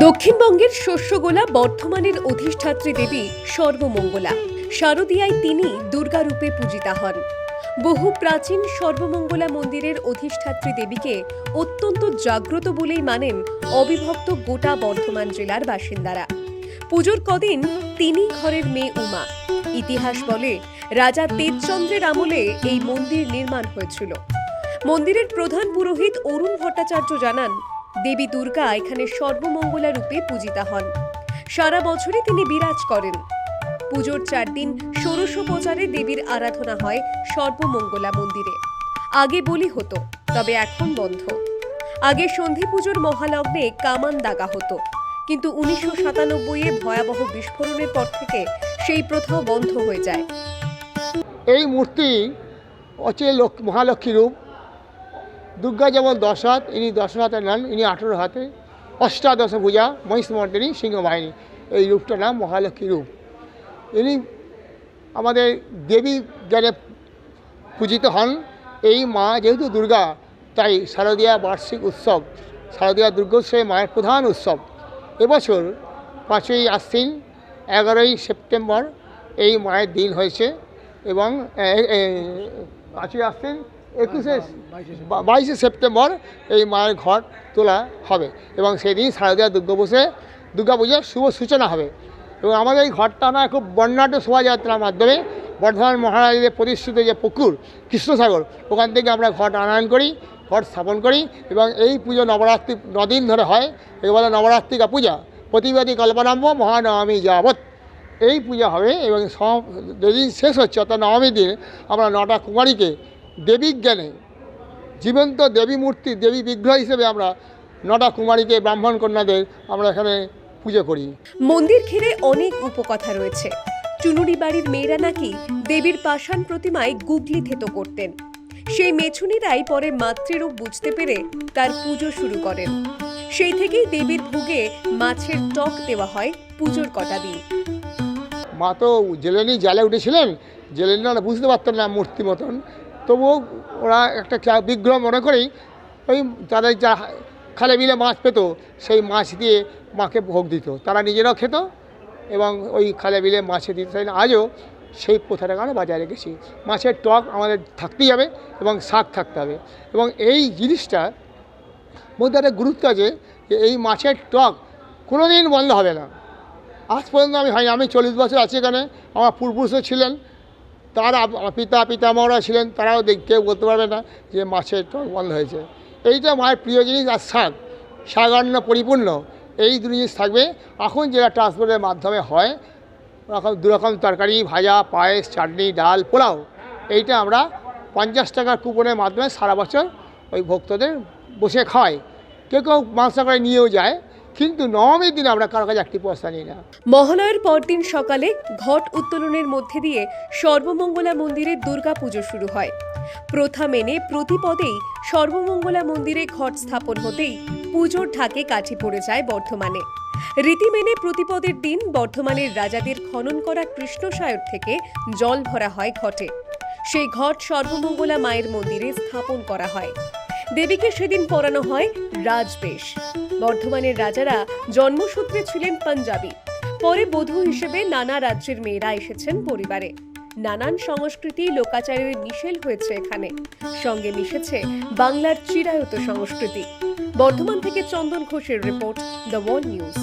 দক্ষিণবঙ্গের শস্যগোলা বর্ধমানের অধিষ্ঠাত্রী দেবী সর্বমঙ্গলা। শারদীয়ায় তিনি দুর্গারূপে পূজিতা হন। বহু প্রাচীন সর্বমঙ্গলা মন্দিরের অধিষ্ঠাত্রী দেবীকে অত্যন্ত জাগ্রত বলেই মানেন অবিভক্ত গোটা বর্ধমান জেলার বাসিন্দারা। পুজোর কদিন তিনি ঘরের মেয়ে উমা। ইতিহাস বলে রাজা তেজচন্দ্রের আমলে এই মন্দির নির্মাণ হয়েছিল। মন্দিরের প্রধান পুরোহিত অরুণ ভট্টাচার্য জানান, দেবী দুর্গা এখানে সর্বমঙ্গলা রূপে পূজিতা হন। সারা বছরই তিনি বিরাজ করেন। পুজোর চার দিন ষোড়শোপচারে দেবীর আরাধনা হয় সর্বমঙ্গলা মন্দিরে। আগে বলি হতো, তবে এখন বন্ধ। আগে সন্ধি পুজোর মহালগ্নে কামান দাগা হতো, কিন্তু উনিশশো সাতানব্বইয়ে ভয়াবহ বিস্ফোরণের পর থেকে সেই প্রথা বন্ধ হয়ে যায়। এই মূর্তি হচ্ছে লোক, মহালক্ষ্মী রূপ। দুর্গা যেমন দশ হাত ইনি দশ হাতে নেন ইনি আঠেরো হাতে। অষ্টাদশ পূজা, মহিষমর্দিনী, সিংহবাহিনী। এই রূপটার নাম মহালক্ষ্মী রূপ। ইনি আমাদের দেবী জ্ঞানে পূজিত হন, এই মা যেহেতু দুর্গা, তাই শারদীয়া বার্ষিক উৎসব, শারদীয়া দুর্গোৎসবে মায়ের প্রধান উৎসব। এবছর পাঁচই আশ্বিন, এগারোই সেপ্টেম্বর এই মায়ের দিন হয়েছে। এবং পাঁচই আশ্বিন একুশে বাইশে সেপ্টেম্বর এই মায়ের ঘর তোলা হবে এবং সেদিন শারদীয়া দুর্গা বসে দুর্গা পুজোর শুভ সূচনা হবে। এবং আমাদের এই ঘরটা আমরা খুব বর্ণাঢ্য শোভাযাত্রার মাধ্যমে বর্ধমান মহারাজের প্রতিষ্ঠিত যে পুকুর কৃষ্ণসাগর ওখান থেকে আমরা ঘট আনয়ন করি ঘট স্থাপন করি এবং এই পুজো নবরাত্রি নদিন ধরে হয় এবারে নবরাত্রিকা পূজা প্রতিবাদী কল্পনাম্ব মহানবমী যাবৎ। এই পূজা হবে এবং যেদিন শেষ হচ্ছে, অর্থাৎ নবমীর দিন, আমরা নটা কুমারীকে দেবী জ্ঞানে, জীবন্ত দেবী মূর্তি, দেবী বিগ্রহ হিসেবে আমরা নটা কুমারীকে ব্রাহ্মণ কন্যাদের আমরা এখানে পুজো করি। মন্দির ঘিরে অনেক উপকথা রয়েছে। চুনুরি বাড়ির মেয়েরা নাকি দেবীর পাষাণ প্রতিমায় গুগলি থেতো করতেন। সেই মেছুনিরাই পরে মাতৃরূপ বুঝতে পেরে তার পুজো শুরু করেন। সেই থেকেই দেবীর ভোগে মাছের টক দেওয়া হয় পুজোর কটা দিন। মা তো জেলেনি, জালে উঠেছিলেন। জেলেনিরা বুঝতে পারতেন না মূর্তি মতন। তবুও ওরা একটা বিগ্রহ মনে করেই ওই তাদের যা খালে বিলে মাছ পেত, সেই মাছ দিয়ে মাকে ভোগ দিত। তারা নিজেরাও খেত এবং ওই খালে বিলে মাছে দিত। তাই আজও সেই প্রথাটাকে আমরা বজায় রেখেছি। মাছের টক আমাদের থাকতেই হবে এবং শাক থাকতে হবে। এবং এই জিনিসটা মধ্যে একটা গুরুত্ব আছে যে এই মাছের টক কোনো দিন বন্ধ হবে না। আজ পর্যন্ত আমি হয়নি, আমি চল্লিশ বছর আছি এখানে। আমার পূর্বপুরুষও ছিলেন, তার পিতা, পিতামহরা ছিলেন, তারাও দেখ, কেউ বলতে পারবে না যে মাছের টক বন্ধ হয়েছে। এইটা মায়ের প্রিয় জিনিস আর শাক শাকান্ন পরিপূর্ণ, এই দু জিনিস থাকবে। এখন যেটা ট্রান্সপোর্টের মাধ্যমে হয় এখন দুরকম তরকারি, ভাজা, পায়েস, চাটনি, ডাল, পোলাও, এইটা আমরা পঞ্চাশ টাকার কুপনের মাধ্যমে সারা বছর ওই ভক্তদের বসে খাওয়াই। কেউ কেউ মাংস করে নিয়েও যায় কিন্তু নবমীর দিন আমরা কারও কাছে একটি পয়সা নিই না। মহালয়ের পরদিন সকালে ঘট উত্তোলনের মধ্যে দিয়ে সর্বমঙ্গলা মন্দিরে দুর্গাপুজো শুরু হয়। প্রথা মেনে প্রতিপদেই সর্বমঙ্গলা মন্দিরে ঘট স্থাপন হতেই পুজোর ঢাকে কাঠি পড়ে যায় বর্ধমানে। রীতি মেনে প্রতিপদের দিন বর্ধমানের রাজাদের খনন করা কৃষ্ণসায়র থেকে জল ভরা হয় ঘটে। সেই ঘট সর্বমঙ্গলা মায়ের মন্দিরে স্থাপন করা হয়। দেবীকে সেদিন পরানো হয় রাজবেশ। বর্ধমানের রাজারা জন্মসূত্রে ছিলেন পাঞ্জাবি। পরে বধূ হিসেবে নানা রাজ্যের মেয়েরা এসেছেন পরিবারে। নানান সংস্কৃতি লোকাচারের মিশেল হয়েছে এখানে। সঙ্গে মিশেছে বাংলার চিরায়ত সংস্কৃতি। বর্ধমান থেকে চন্দন ঘোষের রিপোর্ট, দ্য ওয়ার্ল্ড নিউজ।